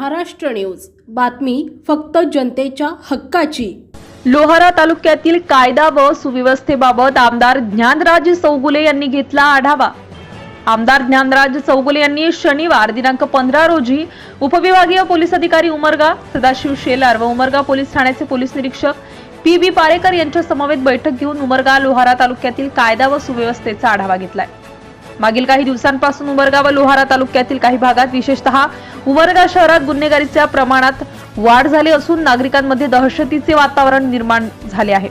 Maharashtra news. बातमी फक्त जनतेच्या हक्काची. लोहारा तालुक्यातील कायदा व सुव्यवस्थेबाबत आमदार ज्ञानराज चौगुले यांनी घेतला आढावा. आमदार ज्ञानराज चौगुले यांनी शनिवार दिनांक पंधरा रोजी उपविभागीय पोलीस अधिकारी उमरगा सदाशिव शेलार व उमरगा पोलीस ठाण्याचे पोलीस निरीक्षक पी बी पारेकर यांच्या समवेत बैठक घेऊन उमरगा लोहारा तालुक्यातील कायदा व सुव्यवस्थेचा आढावा घेतलाय. मागील काही दिवसांपासून उमरगा व लोहारा तालुक्यातील काही भागात विशेषतः उमरगा शहरात गुन्हेगारीच्या प्रमाणात वाढ झाली असून नागरिकांमध्ये दहशतीचे वातावरण निर्माण झाले आहे.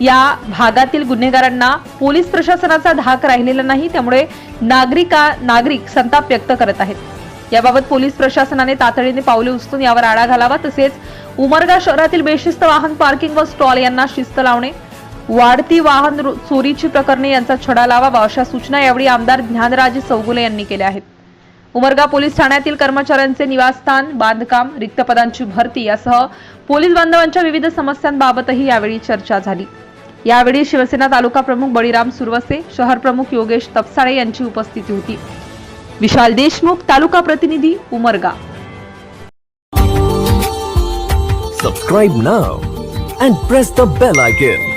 या भागातील गुन्हेगारांना पोलीस प्रशासनाचा धाक राहिलेला नाही त्यामुळे नागरिका नागरिक संताप व्यक्त करत आहेत. याबाबत पोलीस प्रशासनाने तातडीने पावले उचलून यावर आळा घालावा तसेच उमरगा शहरातील बेशिस्त वाहन पार्किंग व स्टॉल यांना शिस्त लावणे वाढती वाहन चोरीची प्रकरणे यांचा छडा लावावा अशा सूचना यावेळी आमदार ज्ञानराजे चौगुले यांनी केल्या आहेत. उमरगा पोलीस ठाण्यातील कर्मचाऱ्यांचे निवासस्थान बांधकाम रिक्त पदांची भरती यासह पोलीस बांधवांच्या विविध समस्यांबाबतही यावेळी चर्चा झाली. यावेळी शिवसेना तालुका प्रमुख बळीराम सुरवसे शहर प्रमुख योगेश तपसाळे यांची उपस्थिती होती. विशाल देशमुख तालुका प्रतिनिधी Umarga. Subscribe now and press the bell icon